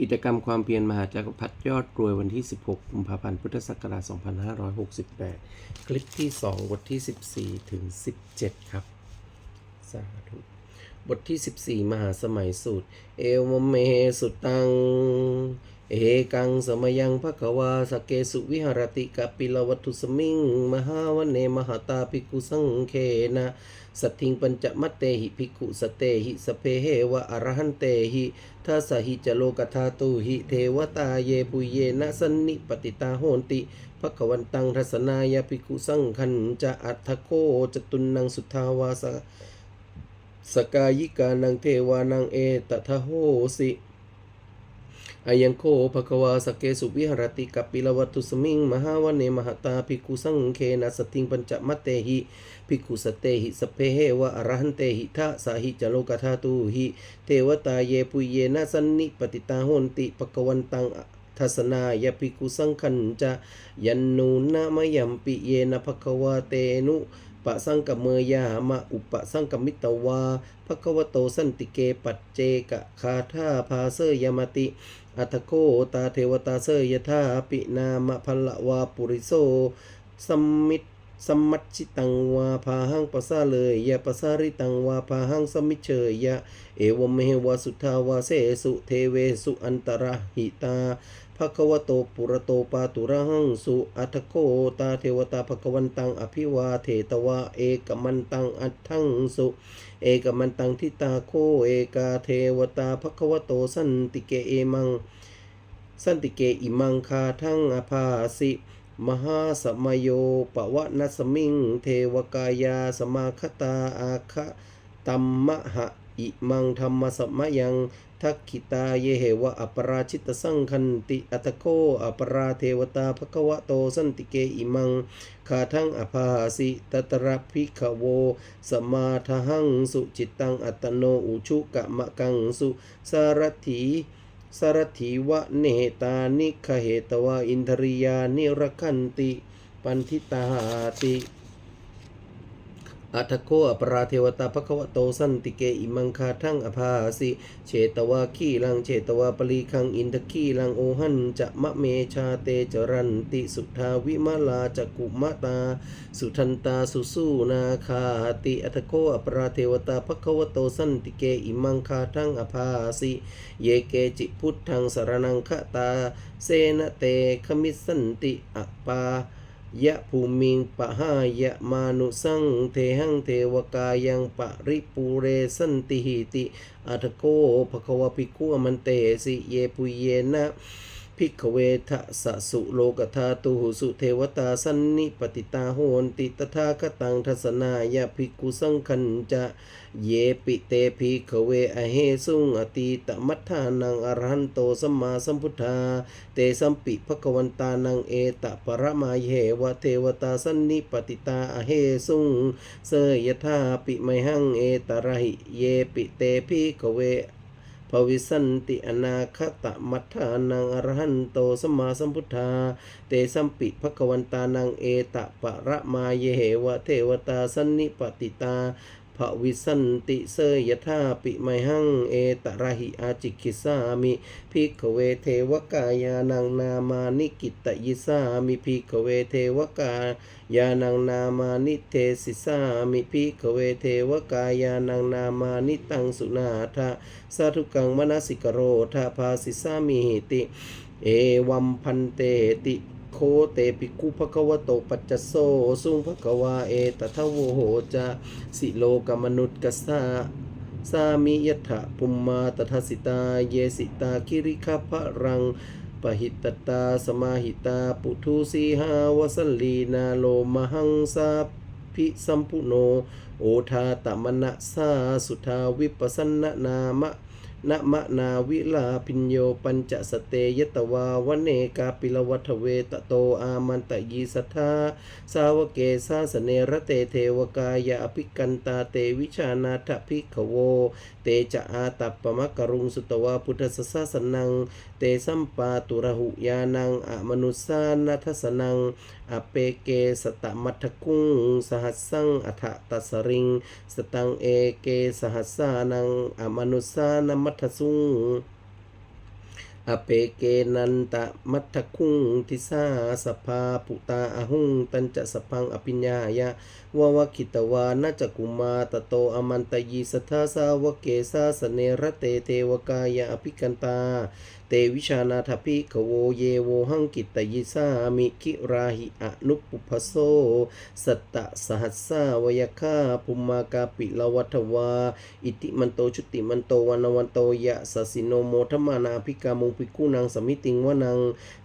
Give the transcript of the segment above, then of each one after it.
กิจกรรมความเพียรมหาจักรพรรดิยอดรวยวันที่ 16 กุมภาพันธ์ พุทธศักราช 2568 คลิปที่ 2 บทที่ 14 ถึง 17 ครับ สาธุ บทที่ 14 มหาสมัยสูตร เอวมเมสุตัง เอกังสมยังภควาสเกสุวิหรติกปิลวัตุสมิงมหาวเนมหาตาภิกขุสังเคนะสัทธิงปัญจมัตเตหิภิกขุสเตหิสเพเหวะอรหันเตหิทัสหิจโลกธาตุหิเทวตาเยปุเยนะสันนิปติตาโหนติภควันตังทัสนายภิกขุสังคันจะอัตถโคจตุนังสุทธาวาสสกายิกานังเทวานังเอตทะโหสิ อายังโคภควาสเกสุวิหรติกัปปิลวัตุสมิงมหาวเนมหตาภิกขุสังเคนะสติงปัญจมัตเตหิภิกขุสเตหิสเพเหวะอรหันเตหิทะสาหิจโลกธาตุหิเทวตาเยปุเยนะสันนิปติตาโหนติปกวันตังทัศนายภิกขุสังคันจะยันนูนะมยัมปิเยนะภควาเตนุปะสังกเมยามะอุปสังกมิตวาภควโตสันติเกปัจเจกะคาธาภาเสยมติ อัตโคตาเทวตาเสยธาปินามะพละวาปุริโสสัมมิต สมัชชิตังวาพาหังปะสาเลยยะปะสาริตังวาพาหังสมิเชยยะ เอวเมวสุทธาวาเสสุเทเวสุอันตรหิตาภควโตปุระโตปาตุระหังสุอัตโคตาเทวตาภควันตังอภิวาเทตวาเอกมันตังอัตถังสุเอกมันตังทิตาโคเอกาเทวตาภควโตสันติเกเอมัง สันติเกอิมังคาทั้งอภาสิ มหาสมโยปวะนัสมิง เทวกายาสมาคตาอาคะตัมมะหะอิมังธรรมสมยังทักขิตาเยเหวะอัปราชิตสังคันติอัตโคอัปราเทวตาภควะโตสันติเกอิมังคาทั้งอภาสิตตระพิขโว สมาทหังสุจิตตังอัตโนอุชุกะมะกังสุสารถี สารถีวะเนตานิคเหตวะอินทริยานิรคันติ ปันทิตาติ อัตโคอปราเทวตาภควโตสันติเกอิมังคาทั้งอภาสิเชตวาขีลังเชตวาปลีคังอินทคีลังโอหันจะมะเมชาเตจรันติสุทาวิมาลาจักุมะตา สุทันตาสุสูนาคาติอัตโคอปราเทวตาภควโตสันติเกอิมังคาทั้งอภาสิเยเกจิพุทธังสารนังคตา เสนเตขมิสันติอปา ยะภูมิงปะหายะมานุสังเทหังเทวกายังปะริปูเรสันติหิติอัตโกภควปิกขุอมันเตสิเยปุเยนะ ภิกขเวทะสะสุโลกธาตุหุสุเทวตาสันนิปติตาโหนติตถาคตังทัสนายะภิกขุสังคันจะเยปิเตภิกขเวอเหสุงอติตมัฏฐานังอรหันโตสัมมาสัมพุทธา เตสัมปิภควันตานังเอตปรมาเยวะเทวตาสันนิปติตาอเหสุงเสยธาปิไมหังเอตระหิเยปิเตภิกขเว ภวิสันติอนาคตมัฏฐานังอรหันโตสัมมาสัมพุทธา เตสัมปิภควันตานังเอตปะระมาเยเหวะเทวตาสันนิปติตา ภวิสันติเสยธาปิไมหังเอตระหิอาจิกิสามิภิกเวเทวกายานังนามานิกิตยิสามิภิกเวเทวกายานังนามานิเทสิสามิภิกเวเทวกายานังนามานิตังสุนาทะสาธุกังมนสิกโรธาภาสิสามิหิติ เอวัมพันเตติ โคเตปิกุภควโตปัจจโสสุงภควาเอตทะโวโหจะสิโลกมนุษย์กสาสามิยถะปุมมาตถสิตา เยสิตาคิริคพะรังปหิตตาสมาหิตา ปุทุสีหาวสลีนาโลมหังสาพิสัมพุโน โอทาตมนะสาสุทาวิปัสสนนามะ นะมะนาวิลาพิญโยปัญจสเตยตวาวเนกาปิลวัฏเวตโตอามันตยีสัทธาสาวเกสาสเนระเตเทวกายาอภิกันตาเตวิชานาถภิกขโว เตจะอาตัปปมะกรุงสุตวาพุทธสสะสนัง เตสัมปาตุระหุยานังอมนุสานัทสนังอเปเกสตมัทกุงสหัสสังอัฏฐตัสริง สตังเอเกสหัสสานังอมนุสานมัทสุงอเปเกนันตะมัทคุงทิสาสภาปุตาอหุงตันจะสพังอภิญญายะวาวคิตวานาจกุมาตโตอมันตยีสัทธาสาวเกสาสเนระเตเทวกายะอภิกันตา เตวิชานาทพิกโวเยโวหังกิตยิสามิคิราหิอนุปปุพโสสัตตะสหัสสาวยคาภุมากาปิลวัทวา อิติมันโตชุติมันโตวันวันโตยะสสิโนโมทมานาภิกามุงภิกขุนังสมิติงวนัง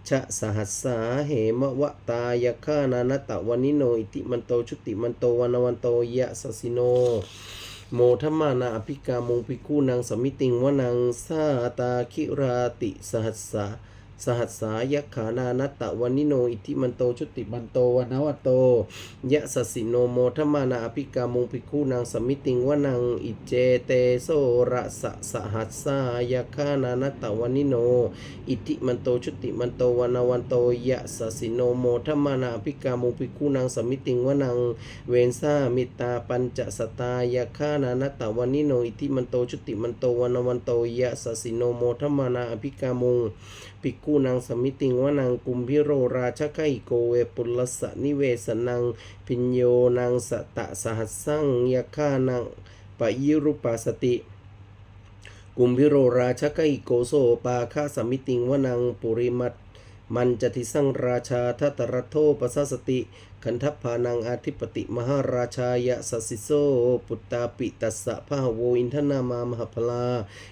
ชะสหัสสาเหมะวะตายคานานตะวานิโน อิติมันโตชุติมันโตวานวันโตยะสสิโน โมทมานาอภิกามงพิกขุนังสมิติงวนางสาตาคิราติสหัสสา สหัสสายขานานตะวานิโนอิทิมันโตชุติมันโตวันวโตยะสสิโนโมทมานาอภิกามุงภิกขุนางสมิติงวนังอิเจเตโสระสะสหัสสายะคานานตะวานิโนอิทิมันโตชุติมันโตวันวันโตยะสสิโนโมทมานาอภิกามุงภิกขุนางสมิติงวนังเวนซามิตาปัญจสตายะคานานตะวานิโนอิทิมันโตชุติมันโตวันวันโตยะสสิโนโมทมานาอภิกามุง ปิกูนางสมิติงวนังกุมพิโรราชไกโกเวปุลสะนิเวสนัง พิญโยนางสตะสหัสสังยคานังปะยิรุปัสติกุมพิโรราชไกโกโซปาคาสมิติงวนังปุริมัตมันจติสังราชาทัตระโทปัสสสติ ขันทพานังอาธิปติมหาราชายะสสสิโซ ปุตตาปิตัสสะพะโวอินทนามามหพลา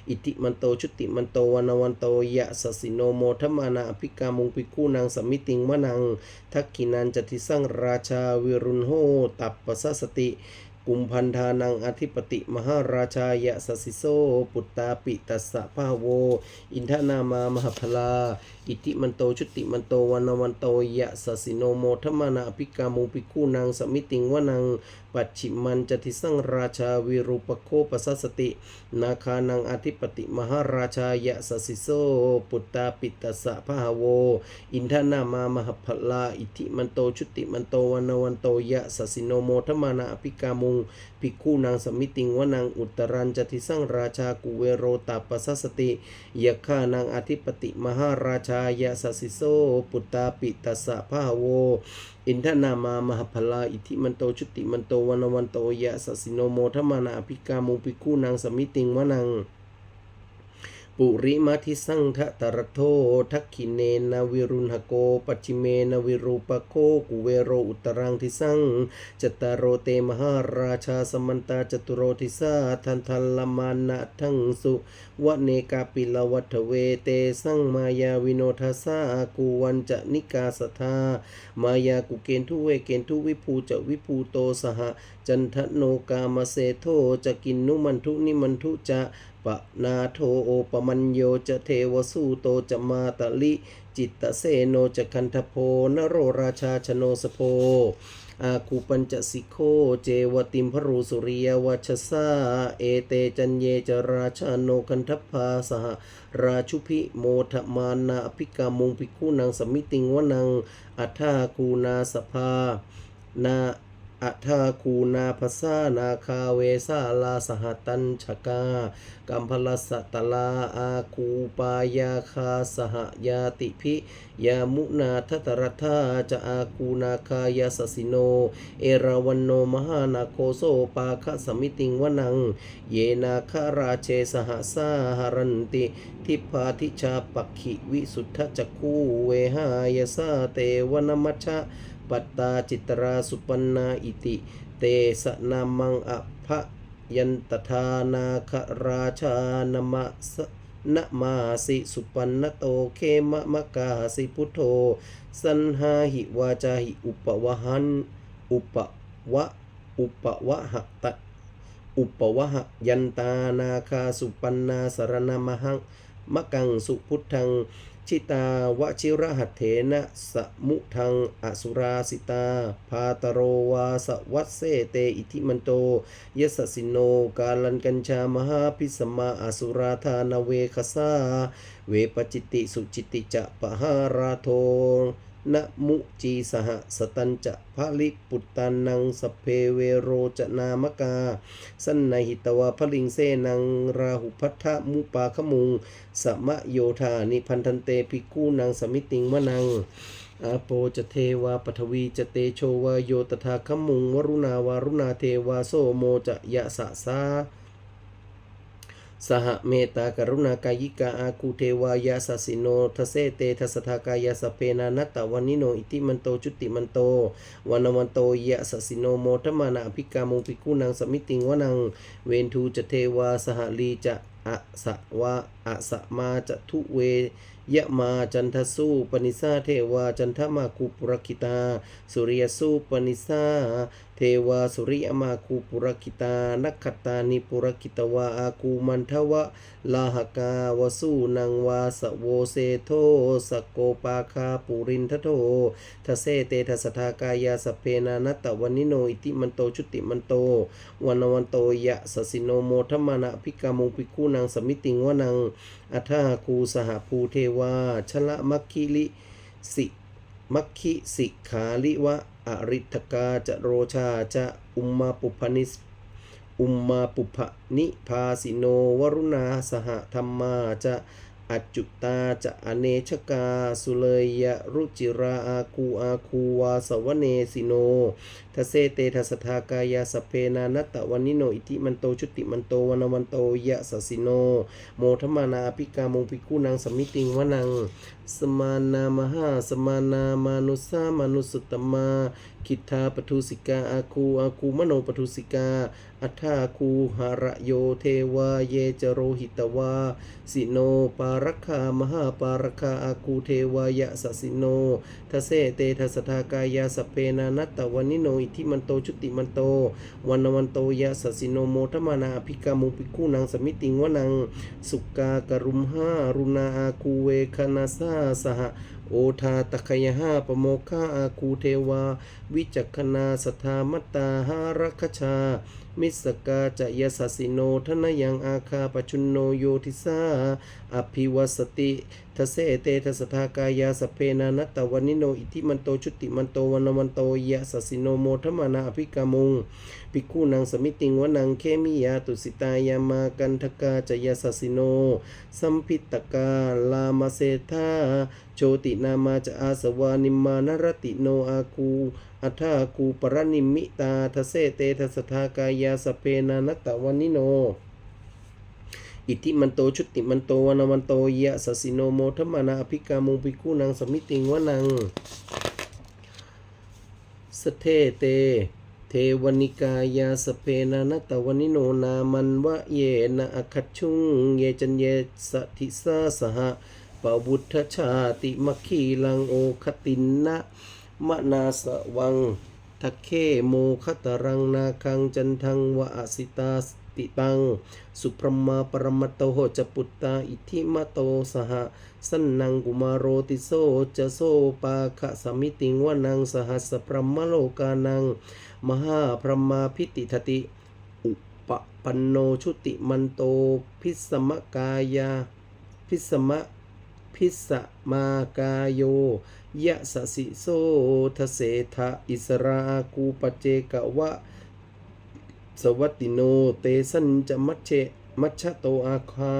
อิติมันโตชุติมันโตวันวันโตยะสสสิโนโมทมานาอภิกามุงปิกูนางสมิติงวนัง ทักขินันจติสังราชาวิรุณโหตับปะสสติ กุมพันธานังอธิปติมหาราชายะสสิโซ ปุตตาปิตัสสะพะโว อินทนามามหพลา อิติมันโตชุติมันโตวันวันโตยะสสิโนโมทมานาอภิกามุปิกูนางสมิติงวนัง ปัจฉิมันจติสังราชาวิรูปโคปสสสติ นาคานังอธิปติมหาราชายะสสิโซ ปุตตาปิตัสสะพะโว อินทนามามหพลา อิทิมันโตชุติมันโตวันวันโตยะสสิโนโมทมานาอภิกามุงภิกขุนางสมิติงวนังอุตรันจติสังราชากุเวโรตาปสสติยะฆานางอธิปติมหาราชายะสสิโซปุตตาปิตัสสะพะโวอินทนามามหพลาอิทิมันโตชุติมันโตวันวันโตยะสสิโนโมทมานาอภิกามุภิกขุนางสมิติงวนัง ปุริมาทิสังทะตรโททักขิเนนาวิรุณหโกปัจิเมนวิรูปโคกุเวโรอุตรังทิสังจตารโรเตมหาราชาสมันตาจตุโรทิสาทันทันลมานะทังสุวเนกาปิลวัฏเวเตสังมายาวิโนทัสสากูวันจะนิกาสทามายากุเกณทุเวเกณทุวิภูจะวิภูโตสหจันทโนกามเสโทจะกินนุมันทุนิมันทุจะ ปนาโทโอปมัญโยจะเทวสูโตจะมาตะลิ จิตตเสโนจะคันทโพนโรราชาชโนสโพอาคูปัญจสิโค เจวติมพรูสุริยวัชสาเอเตจันเยจราชาโนคันทพาสหราชุพิโมทมานาอภิกามุงภิกุนางสมิติงวนังอัฏฐาคูนาสภานา อัฏฐาคูนาภาษานาคาเวสาลาสหตัญชกากัมพลสัตลาอาคูปายาคาสหยาติพิยามุนาทัตรัธาจะอาคูนาคายาสสิโน เอราวันโนมหานาโคโซปาคสมิติงวนัง เยนาคาราเชสหสาหรันติ ทิพาทิชาปักขิวิสุทธจักคูเวหายสาเตวนมัชชะ ปัตตาจิตราสุปันนาอิติ เตสนามังอภะยันตทานาคราชานมะสนะมาสิสุปันนโตเคมะมะกาสิพุทโธ สันหาหิวาจาหิอุปวหันอุปวะอุปวะหะตะอุปวะหะยันตานาคาสุปันนาสารณมหังมะกังสุพุทธัง ชิตาวชิระหัตเถนะสมุทังอสุราสิตา พาตโรวาสวัสเสเตอิทิมันโตยสสสิโนกาลันกัญชามหาพิสมาอสุราธานเวคสาเวปจิติสุจิติจะปะหาราโท นะมุจีสหสตันจะภลิปุตตานังสเพเวโรจนามกา สันนหิตวาพลิงเสนังราหุพัทธมุปาขมุง สมะโยธานิพันธันเตภิกขุนังสมิติงวนังอาโปจะเทวาปทวีจะเตโชวาโยตถาคมุงวรุณาวารุณาเทวาโสโมจะยะสะสา สหเมตตากรุณากายิกาอาคูเทวายาสสิโนทเสเตทัสทากายาสเปนานัตตวันิโนอิติมันโตจุติมันโตวันวันโตยะสสิโนโมทมานาอภิกามุงปิกุนังสมิติงวนังเวนทูจะเทวาสหลีจะอะสะวะอะสะมาจะทุเว ยะมาจันทสูปนิสาเทวาจันทมาคูปุรคิตา สุริยสูปนิสาเทวาสุริยมาคูปุรคิตานักขตานิปุรคิตวาอาคูมันทวะลาหกาวสูนังวาสโวเซโทสโกปาคาปุรินทโททเสเตทัสทากายาสเพนานัตวันิโนอิติมันโตชุติมันโตวันวันโตยะสสิโนโมทมานะพิกามุงพิกูนังสมิติงวนัง อัฏฐาคูสหภูเทวา ชละมัคคิลิสิมัคคิสิขาลิวะอริทกาจะโรชาจะอุมมาปุพนิสอุมมาปุพนิพาสิโนวรุณาสหธรรมาจะ อจุตาจะอเนชกา สุเลยยรุจิราอาคูอาคูวาสวเนสิโนทเสเตทัสทากายาสเพนานัตตวันิโนอิติมันโตชุติมันโตวันวันโตยะสสิโน โมทมานาภิกามงภิกขุนังสมิติงวนัง สมานามหาสมานามานุสามานุสตตมา คิทาปทุสิกาอาคูอาคูมโนปทุสิกา อัฏฐาคูหระโยเทวาเยจโรหิตวา สิโน ปารคามหาปารคาอาคูเทวายะสสิโนทเสเตทัสทากายาสเพนานัตตวันิโนอิทิมันโตชุติมันโตวันวันโตยะสสิโนโมทมานาภิกามุปิคูนังสมิติงวนัง สุกากรุมห้ารุณาอาคูเวคนาสาสหโอทาตะคยหาปโมคาอาคูเทวา วิจักขณาสทามัตตาหารคชา มิสกาจะยสสิโนทนยังอาคาปชุนโนโยทิสาอภิวสติทเสเตทสทากายาสเพนานัตตวันิโนอิทิมันโตชุติมันโตวันวันโตยะสสิโนโมทมานาอภิกามุงภิกขุนังสมิติงวนังเคมิยาตุสิตายามากันทกาจยสสิโน สัมพิตกาลามาเซธาโชตินามาจะอาสวานิมมานรติโนอาคู อัฏฐาคูปรนิมิตาทเสเตทัสทากายาสเพนานัตตวันิโน อิติมันโตชุติมันโตวนวันโตยะสสิโนโมทมานาอภิกามุงภิกขุนังสมิติงวนังสเทเต เทวนิกายาสเพนานัตตวนิโนนามันวะเยนะอคัชุงเยจันเยสทิสาสหะปวุฒชาติมัคคีลังโอคตินนะ มะนาสวังทักเคโมคตรังนาคังจันทังวะอสิตาสติตัง สุพรมาปรมัตโตโหจปุตตาอิทิมโตสหสันนังกุมารโรติโซจะโซปาคะสมิติงวนังสหัสพรมโลกานัง มหาพรมาพิติทติ อุปปันโนชุติมันโตพิสมกายา พิสมะ พิสมากายโยยะสสิโซทเสทะอิสราคูปเจกะวะ สวัติโนเตสันจะมัชเชมัชโตอาคา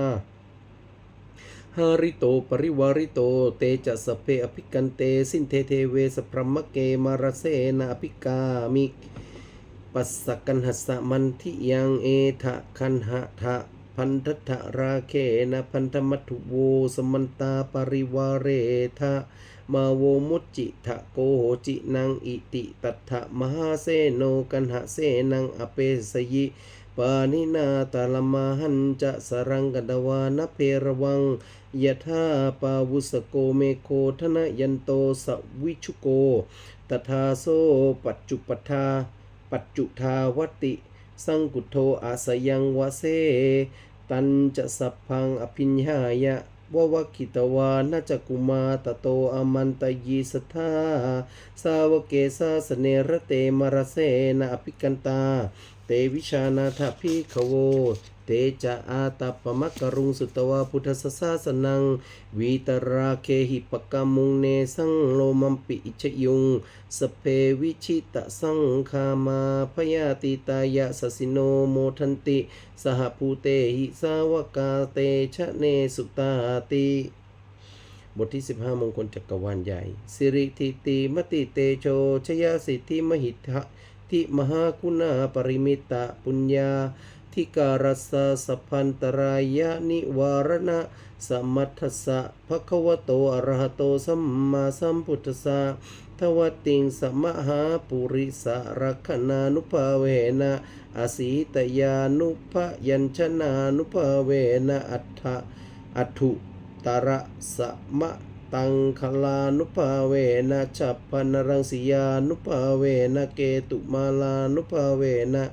หาริโตปริวาริโตเตจะสเพอภิกันเตสินเทเทเวสพรมเกมารเสนาภิกามิปัสสกันหัสสะมันทิยังเอทะคันหะทะ พันธทราเคนะพันธมัตุโวสมันตาปริวาเรทะมาโวมุจิทะโกโหจินังอิติตัทธะมหาเสโนกันหะเสนังอเปสยิปานินาตาลมาหันจะสรังกดวานเพรวังยะธาปาวุสโกเมโคทนยันโตสวิชุโกตถาโซปัจจุปทาปัจจุทาวติ สังกุโทอาสยังวะเส ตันจะสัพพังอภิญญายะววกิตวานาจกุมาตโตอมันตยีสทาสาวเกสาสเนรเตมรเสนาอภิกันตาเตวิชานาถพิขโว เตจะอาตปปมักกรุงสุตวาพุทธสสาสนัง วีตราเคหิปกามุงเนสังโลมัมปิอิชยุง สเพวิชิตะสังคามาพยาติตายะสสิโนโมทันติ สหภูเตหิสาวกาเตชะเนสุตาติบทที่ 15 มงคลจักรวาลใหญ่ สิริทิติมติเตโชชยสิทธิมหิทะ ทิมหาคุณาปริมิตะปุญญาทิการสสะสัพพันตรายะนิวารณะสมัทธสสะภะคะวะโตอะระหะโตสัมมาสัมพุทธัสสะทวติงสมหาปุริสะรักขณานุภาเวนะอาศิตยานุภยัญชนานุภาเวนะอัฏฐอัตถุตระสะมะ ตังคลานุภาเวนะฉัพพนรังสียานุภาเวนะเกตุมาลานุภาเวนะ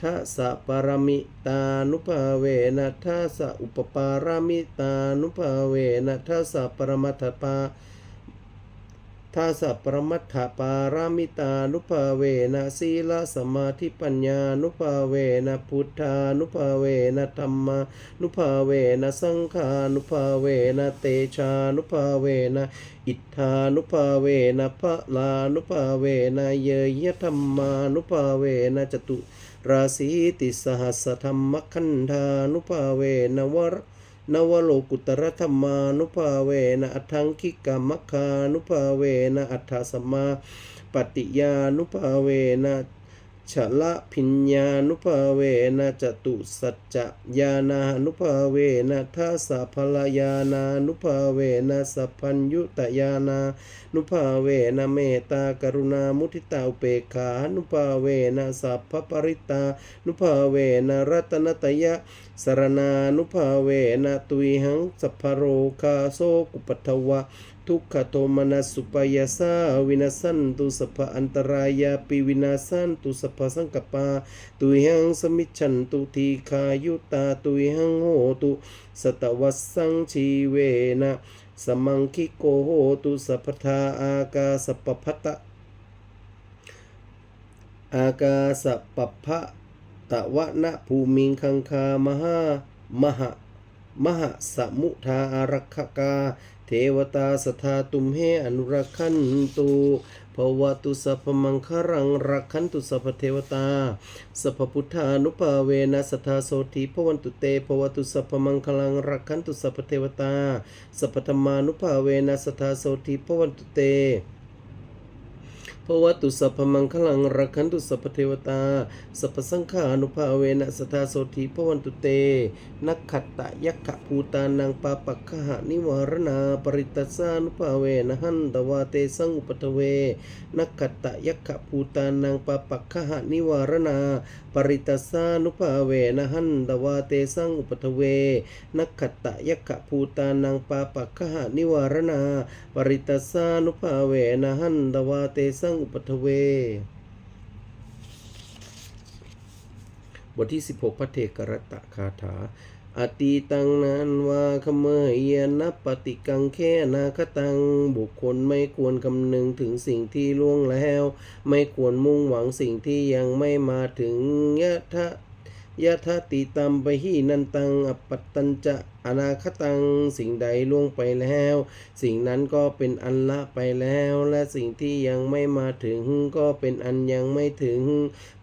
ทัสสะปรมิตานุภาเวนะทัสสะอุปปารมิตานุภาเวนะทัสสะปรมัตถปา ทัสสะปรมัตถปารามิตานุภาเวนะศีลสมาธิปัญญานุภาเวนะพุทธานุภาเวนะธรรมานุภาเวนะสังฆานุภาเวนะเตชานุภาเวนะอิทธานุภาเวนะพระลานุภาเวนะเยยธรรมานุภาเวนะจตุราสีติสหัสธรรมคันธานุภาเวนะวร นวโลกุตรธรรมานุภาเวนะอัฏฐังคิกามคคานุภาเวนะอัฏฐสมมาปฏิยานุภาเวนะ ฉละพิญญานุภาเวนะจตุสัจจญาณานุภาเวนะทัสสะพลายานานุภาเวนะสัพพัญยุตยานานุภาเวนะเมตตากรุณามุทิตาอุเปกขานุภาเวนะสัพพปริตานุภาเวนะรัตนตยะสรณานุภาเวนะตุยหังสัพพโรคาโซกุปัทวะ ทุกขโทมนัสสุปยาสาวินาสันตุสัพอันตรายาปิวินาสันตุสัพสังกปาตุยังสมิจฉันตุทีคายุตาตุยังโหตุสตวัสสังชีเวนะสมังคิโกโหตุสัพทาอากาสปพัตตะอากาสปปพะตะวะนะภูมิงคังคามหามหะมหะสมุทาอารักขกา เทวตาสทาตุมเหอนุรักขันตุภวตุสัพมังคารังรักขันตุสัพเทวตาสัพพุทธานุภาเวนะสัทธาโสติภวันตุเตภวตุสัพมังคลังรักขันตุสัพเทวตาสัพธรรมานุภาเวนะสัทธาโสติภวันตุเต ภวตุสัพพมังคลังรักขันตุสัพเทวตา สัพสังฆานุภาเวนะสทาโสธีภวันตุเต นักขัตตะยักขะภูตานังปาปักขหานิวารณาปริตตสานุภาเวนะหันตวาเตสังอุปทเว นักขัตตะยักขะภูตานังปาปักขหานิวารณาปริตตสานุภาเวนะหันตวาเตสังอุปทเว นักขัตตะยักขะภูตานังปาปักขหานิวารณาปริตตสานุภาเวนะหันตวาเตสังอุปทเว บทที่ 16 พระเทกรตะคาถาอติตังนันวาขเมยนับปฏิกังแค่นาคตัง บุคคลไม่ควรคำนึงถึงสิ่งที่ล่วงแล้ว ไม่ควรมุ่งหวังสิ่งที่ยังไม่มาถึงยะทะ ยะทะติตัมปะหินันตังอปปัตตัญจะอนาคตังสิ่งใดล่วงไปแล้ว สิ่งนั้นก็เป็นอันละไปแล้ว และสิ่งที่ยังไม่มาถึงก็เป็นอันยังไม่ถึง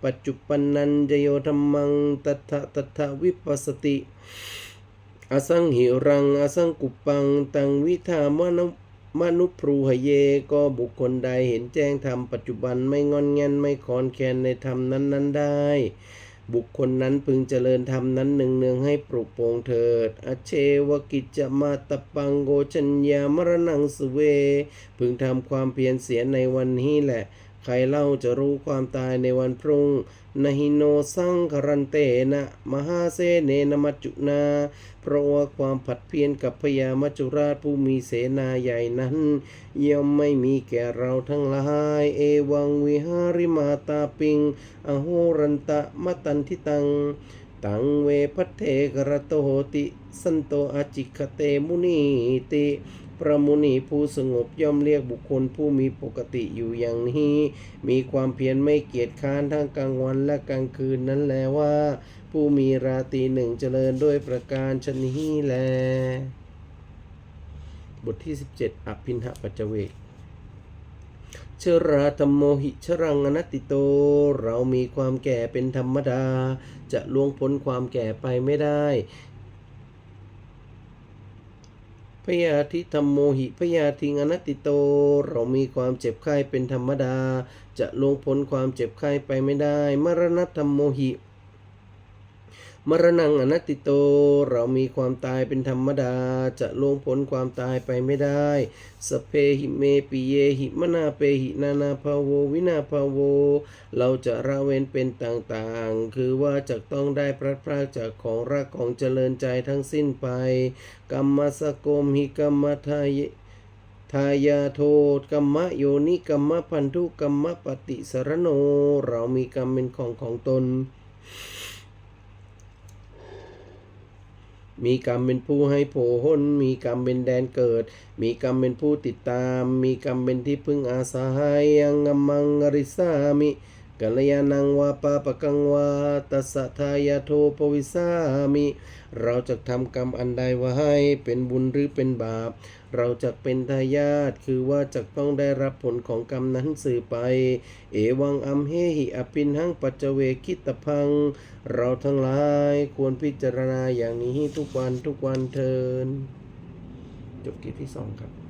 ปัจจุปันนันจโยธรรมังตัทะตัทะวิปัสสติ อสังหิรัง อสังกุปปัง ตังวิธามนุมนุพรูหเยก็บุคคลใดเห็นแจ้งธรรมปัจจุบันไม่งอนแงนไม่คอนแคนในธรรมนั้น ๆ ได้ บุคคลนั้นพึงเจริญธรรมนั้นหนึ่งเนืองให้ปลุกโปร่งเถิด อเชวกิจจะมาตปังโกชัญญามรณังสเว พึงทำความเพียรเสียในวันนี้แหละ ใครเล่าจะรู้ความตายในวันพรุ่ง นหิโนสังครันเตนะมหาเสเนนมัจจุนา เพราะว่าความผัดเพี้ยนกับพญามัจจุราชผู้มีเสนาใหญ่นั้นย่อมไม่มีแก่เราทั้งหลาย เอวังวิหาริมาตาปิง อโหรันตะมตันทิตัง ตังเวพัทเทกรโตติ สันโตอาจิคเตมุนีติ พระมุนีผู้สงบย่อมเรียกบุคคลผู้มีปกติอยู่อย่างนี้ มีความเพียรไม่เกียจค้านทั้งกลางวันและกลางคืนนั้นแลว่า ผู้มีราตรีหนึ่งเจริญด้วยประการชนี้แล บทที่ 17อภินหปัจจเวกชราธรรมโมหิชรังอนัตติโต เรามีความแก่เป็นธรรมดา จะล่วงพ้นความแก่ไปไม่ได้ พยาธิธรรมโมหิพยาธิงอนติโต เรามีความเจ็บไข้เป็นธรรมดา จะลงพ้นความเจ็บไข้ไปไม่ได้ มรณะธรรมโมหิ มรณังอนัตติโต เรามีความตายเป็นธรรมดา จะล่วงพ้นความตายไปไม่ได้ สเพหิเมปิเยหิมนาเปหินานาภาโววินาภาโว เราจะระเวนเป็นต่างๆ คือว่าจะต้องได้พลัดพรากจากของรักของเจริญใจทั้งสิ้นไป กรรมสโกมหิกรรมทายทายาโทษกรรมโยนิกรรมพันธุกรรมปฏิสรโน เรามีกรรมเป็นของของตน มีกรรมเป็นผู้ให้โผหนมีกรรมเป็นแดนเกิด มีกรรมเป็นผู้ติดตาม มีกรรมเป็นที่พึ่งอาศัยยังมมังอริสามิ กัลยาณังวาปาปะกังวาตัสทายาโทปวิสามิ เราจะทำกรรมอันใดไว้ เป็นบุญหรือเป็นบาป เราจะเป็นทายาทคือว่าจะต้องได้รับผลของกรรมนั้นสื่อไป เอวังอัมเฮหิอปินหังปัจเจเวคิตพัง เราทั้งหลายควรพิจารณาอย่างนี้ทุกวันทุกวันเทิน จบกิจที่สองครับ